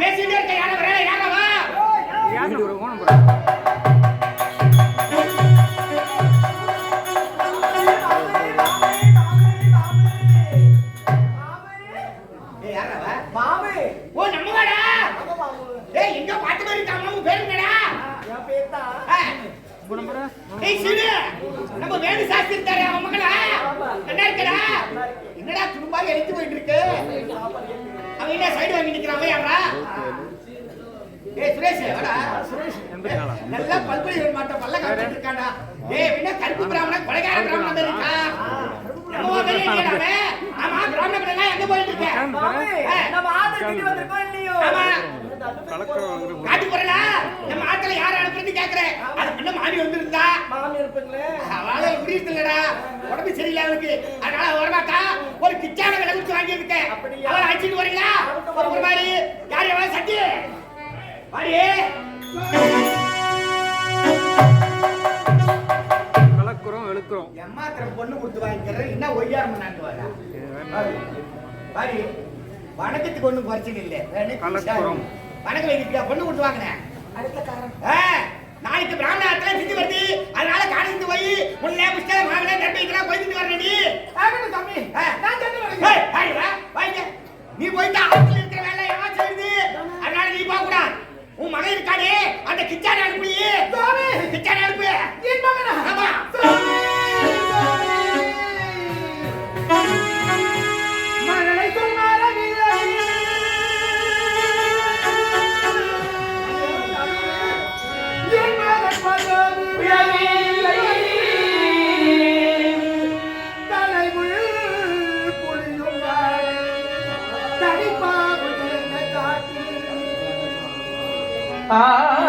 பேசிட்டே இருக்க யார வரல யார வா. யாரு ஒரு ஓ நம்ம ஏய் மாதிரி நம்ம வேணு சாஸ்திரி தரே அவன் மகளா? என்ன இருக்கடா? என்னடா துரும்பாக எடுத்து போயிட்டு இருக்கு? அவன் என்ன சைடு வாங்கி நிக்கிறான் யாரா? சுரேஷ் நல்லா பல்பொழி மாட்ட பல்ல ஏய் என்ன கருப்பு பிராமணன் கொலைகார பிராமணன் இருக்கா? நம்ம அவன்? ஆமா பிராமண பிள்ளை எங்க போயிட்டு இருக்க? மாமே நம்ம ஆத்து கிட்ட வந்திருக்கோம் இல்லையோ? ஆமா. கலக்கிறோம் காட்டு போறல நம்ம ஆட்களை யார அனுப்புறது கேக்குறேன் அது பின்ன மாமி வந்திருந்தா. மாமி இருப்பீங்களே? உடம்பு சரியில்லை அவளுக்கு. அதனால வரமாட்டா. ஒரு கிச்சான விலை கொடுத்து வாங்கி இருக்கேன்? அவளை அழைச்சிட்டு வரீங்களா ஒரு ஒரு மாதிரி. யார் எவ்வளவு சட்டி? கலக்கிறோம் வெளுக்கிறோம். எம்மாத்திர பொண்ணு கொடுத்து வாங்கிக்கிறேன். என்ன ஒய்யாரம் பண்ணாண்டு வரா பாடி வணக்கத்துக்கு ஒண்ணும் குறைச்சல் இல்லை. கலக்குறோம். வணக்கம் வைக்கிறா பொண்ணு கொடுத்து வாங்கினேன். அடுத்த காரம் ஆ, நாளைக்கு பிராமணத்துல திதி வருது. அதனால காணிந்து Ah.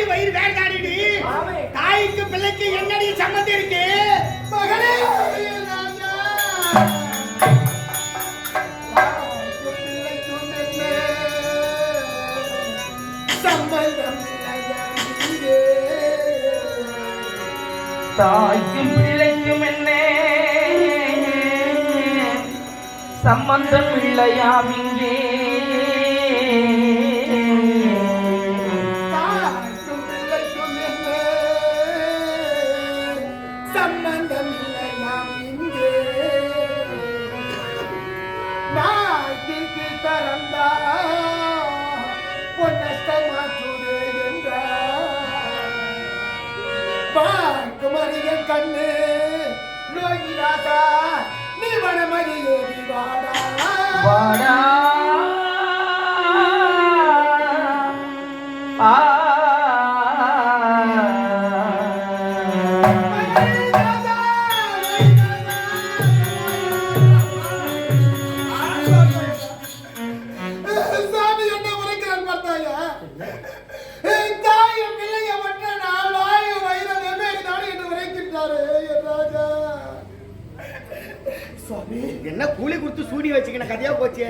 வாயு வயிறு வேண்டாடிடி ஆமே. தாய்க்கு பிள்ளைக்கு என்னடி சம்மந்தம் இருக்கு? மகனே! ராஜா பிள்ளை சொன்னே சம்பந்தம் இல்லையா நீரே தாய்க்கும் பிள்ளைக்கும் என்ன? சம்பந்தம் இல்லையாம் இங்கே. சம்பந்தம் இல்லையாம் இங்கே நாய்க்கு தரந்தா பொன்னஷ்டமாற்றுதே என்றார். பார்க்கும் கண்ணு நோயிராதா நீ வனமறியே வாடா வாடா. சாமி என்ன உரைக்கிறான் பார்த்தாயா? தாயும் பிள்ளைய ஒற்ற நான் வாயு வயிறு வெவ்வேறு நாடு என்று உரைக்கின்றாரு ராஜா. சுவாமி என்ன கூலி கொடுத்து சூடி வச்சுக்கின கதையா போச்சு?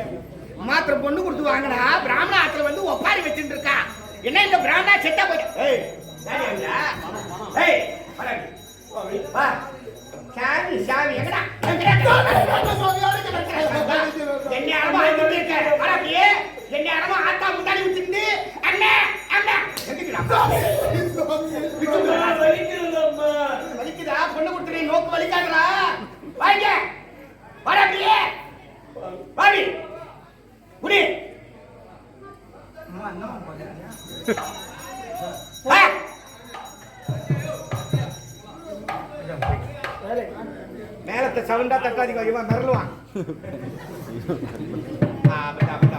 மாத்திரம் பொண்ணு கொடுத்து வாங்கினா பிராமண ஆத்துல வந்து ஒப்பாரி வச்சுட்டு இருக்கா? என்ன இந்த பிராமணா செட்டா போய் ஏய் ஏய் சாவி சாவி எங்கடா? என்ன அரமா ஆடிட்டு என்ன அரமா ஆத்தா முன்னாடி விட்டுட்டு அண்ணே அண்ணா. வலிக்குதா? பொண்ணு கொடுத்துறே நோக்கு வலிக்காதடா. வாங்க. வரப்பியே வாடி. குடி. சவுண்டா தட்டாதீங்க இவன் மிரளுவான்.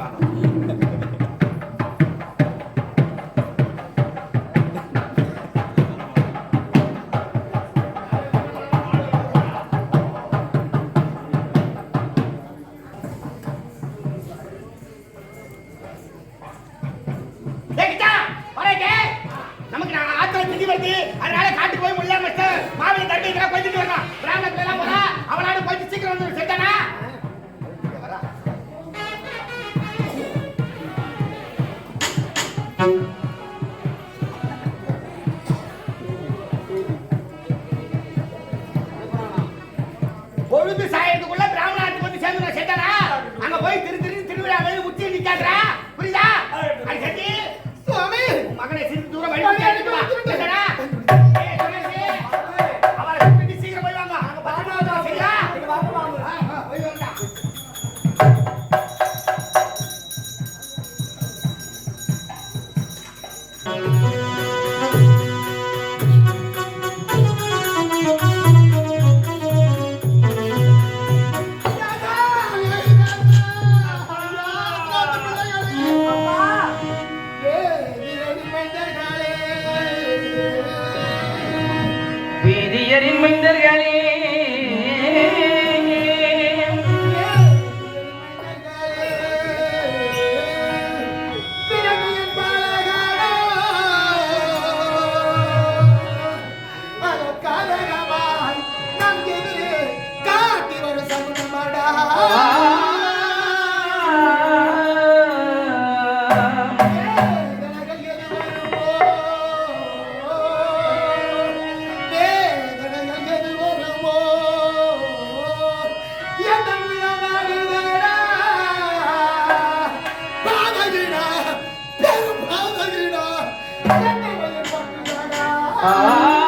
பொழுது சாயத்துக்குள்ள பிராமணாத்துக்கு வந்து சேர்ந்து நான் அங்க போய் திரு திரு திருவிழா வேலை உச்சி நிக்காதுடா. புரியுதா? அது சரி. சுவாமி மகனை சிறிது தூரம் வழி Ah.